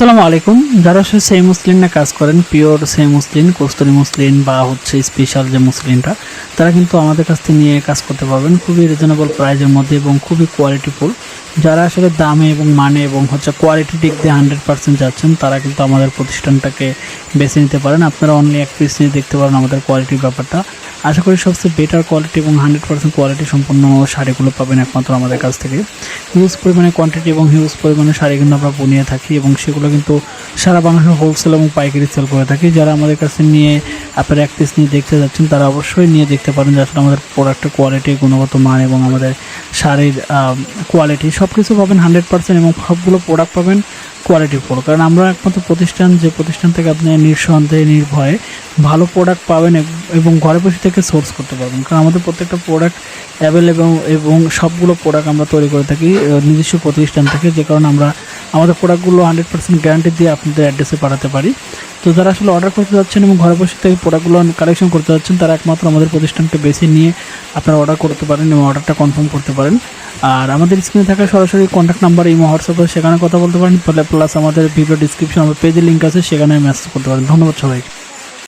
আসসালামু আলাইকুম। যারা আসলে সেই মুসলিমে কাজ করেন, পিওর সেই মুসলিম, কস্তুরি মুসলিম বা হচ্ছে স্পেশাল যে মুসলিমটা, তারা কিন্তু আমাদের কাছ থেকে নিয়ে কাজ করতে পারবেন। খুবই রিজনেবল প্রাইজের মধ্যে এবং খুবই কোয়ালিটিফুল যারা আসলে দামে এবং মানে এবং হচ্ছে কোয়ালিটি দিক দিয়ে হান্ড্রেড পার্সেন্ট যাচ্ছেন, তারা কিন্তু আমাদের প্রতিষ্ঠানটাকে বেছে নিতে পারেন। আপনারা অনলি এক পিস দেখতে পারেন আমাদের কোয়ালিটির ব্যাপারটা। আশা করি সবচেয়ে বেটার কোয়ালিটি এবং হান্ড্রেড পার্সেন্ট কোয়ালিটি সম্পন্ন শাড়িগুলো পাবেন একমাত্র আমাদের কাছ থেকে। হিউজ পরিমাণে কোয়ান্টিটি এবং হিউজ পরিমাণে শাড়ি কিন্তু আমরা বুনিয়ে থাকি এবং সেগুলো কিন্তু সারা বাংলাদেশের হোলসেল এবং পাইকারি সেল করে থাকি। যারা আমাদের কাছে নিয়ে এক পিস নিয়ে দেখতে যাচ্ছেন, তারা অবশ্যই নিয়ে দেখতে পারেন যে আসলে আমাদের প্রোডাক্টের কোয়ালিটি গুণগত মান এবং আমাদের শাড়ির কোয়ালিটি সব কিছু পাবেন হান্ড্রেড পার্সেন্ট এবং সবগুলো প্রোডাক্ট পাবেন কোয়ালিটি ফুল কারণ আমরা একমাত্র প্রতিষ্ঠান, যে প্রতিষ্ঠান থেকে আপনি নিঃসন্দেহে, নির্ভয়ে ভালো প্রোডাক্ট পাবেন এবং ঘরে বসে থেকে সোর্স করতে পারবেন। কারণ আমাদের প্রত্যেকটা প্রোডাক্ট অ্যাভেলেবল এবং সবগুলো প্রোডাক্ট আমরা তৈরি করে থাকি নিজস্ব প্রতিষ্ঠান থেকে। যে কারণে আমরা, আমাদের প্রোডাক্টগুলো হান্ড্রেড পার্সেন্ট গ্যারান্টি দিয়ে আপনাদের অ্যাড্রেসে পাঠাতে পারি। তো যারা আসলে অর্ডার করতে যাচ্ছেন এবং ঘরে বসে থেকে প্রোডাক্টগুলো কালেকশন করতে যাচ্ছেন, তারা একমাত্র আমাদের প্রতিষ্ঠানকে বেছে নিয়ে আপনারা অর্ডার করতে পারেন এবং অর্ডারটা কনফার্ম করতে পারেন। আর আমাদের স্ক্রিনে থাকা সরাসরি কন্ট্যাক্ট নাম্বার ইমো হোয়াটসঅ্যাপে সেখানে কথা বলতে পারেন। প্লাস আমাদের ভিডিও ডিসক্রিপশন আমার পেজে লিঙ্ক আছে, সেখানে মেসেজ করতে পারেন। ধন্যবাদ সবাইকে।